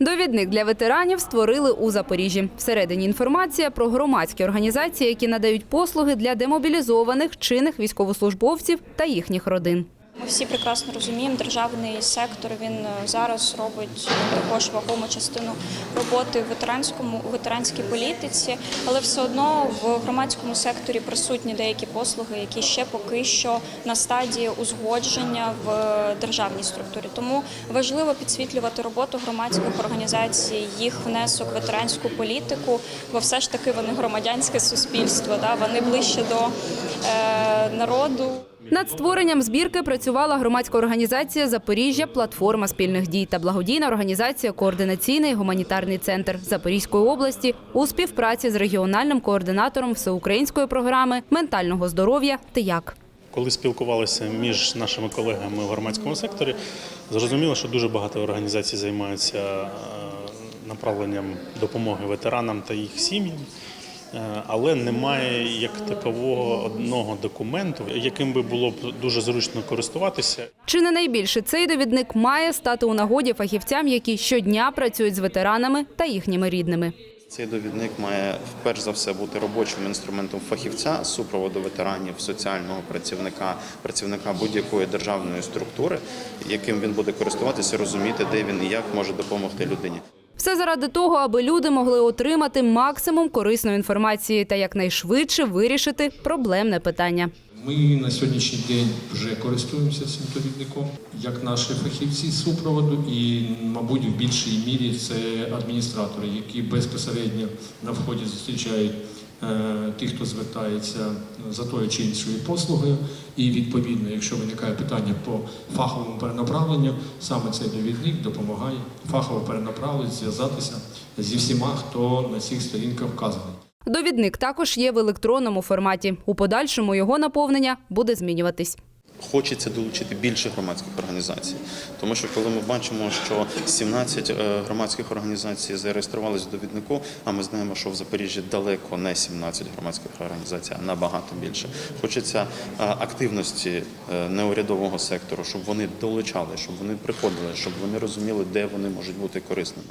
Довідник для ветеранів створили у Запоріжжі. Всередині інформація про громадські організації, які надають послуги для демобілізованих чинних військовослужбовців та їхніх родин. Ми всі прекрасно розуміємо, державний сектор він е, зараз робить також вагому частину роботи в ветеранському у ветеранській політиці, але все одно в громадському секторі присутні деякі послуги, які ще поки що на стадії узгодження в державній структурі. Тому важливо підсвітлювати роботу громадських організацій, їх внесок в ветеранську політику, бо все ж таки вони громадянське суспільство, да вони ближче до е, народу. Над створенням збірки працювала громадська організація Запоріжжя Платформа спільних дій та благодійна організація Координаційний гуманітарний центр Запорізької області у співпраці з регіональним координатором всеукраїнської програми ментального здоров'я «Тияк». Коли спілкувалися між нашими колегами в громадському секторі, зрозуміло, що дуже багато організацій займаються е, направленням допомоги ветеранам та їх сім'ям. Е, Але немає як такового одного документу, яким би було б дуже зручно користуватися. Чи не найбільше цей довідник має стати у нагоді фахівцям, які щодня працюють з ветеранами та їхніми рідними. Цей довідник має вперше за все бути робочим інструментом фахівця супроводу ветеранів, соціального працівника, працівника будь-якої державної структури, яким він буде користуватися, розуміти, де він і як може допомогти людині. Все заради того, аби люди могли отримати максимум корисної інформації та якнайшвидше вирішити проблемне питання. Ми на сьогоднішній день вже користуємося цим довідником, як наші фахівці з супроводу, і, мабуть, в більшій мірі це адміністратори, які безпосередньо на вході зустрічають е, тих, хто звертається за тою чи іншою послугою. І відповідно, якщо виникає питання по фаховому перенаправленню, саме цей довідник допомагає фахово перенаправлення, зв'язатися зі всіма, хто на цих сторінках вказаний. Довідник також є в електронному форматі. У подальшому його наповнення буде змінюватись. Хочеться долучити більше громадських організацій, тому що коли ми бачимо, що 17 е, громадських організацій зареєструвалися довіднику, а ми знаємо, що в Запоріжжі далеко не 17 громадських організацій, а набагато більше. Хочеться е, активності е, неурядового сектору, щоб вони долучали, щоб вони приходили, щоб вони розуміли, де вони можуть бути корисними.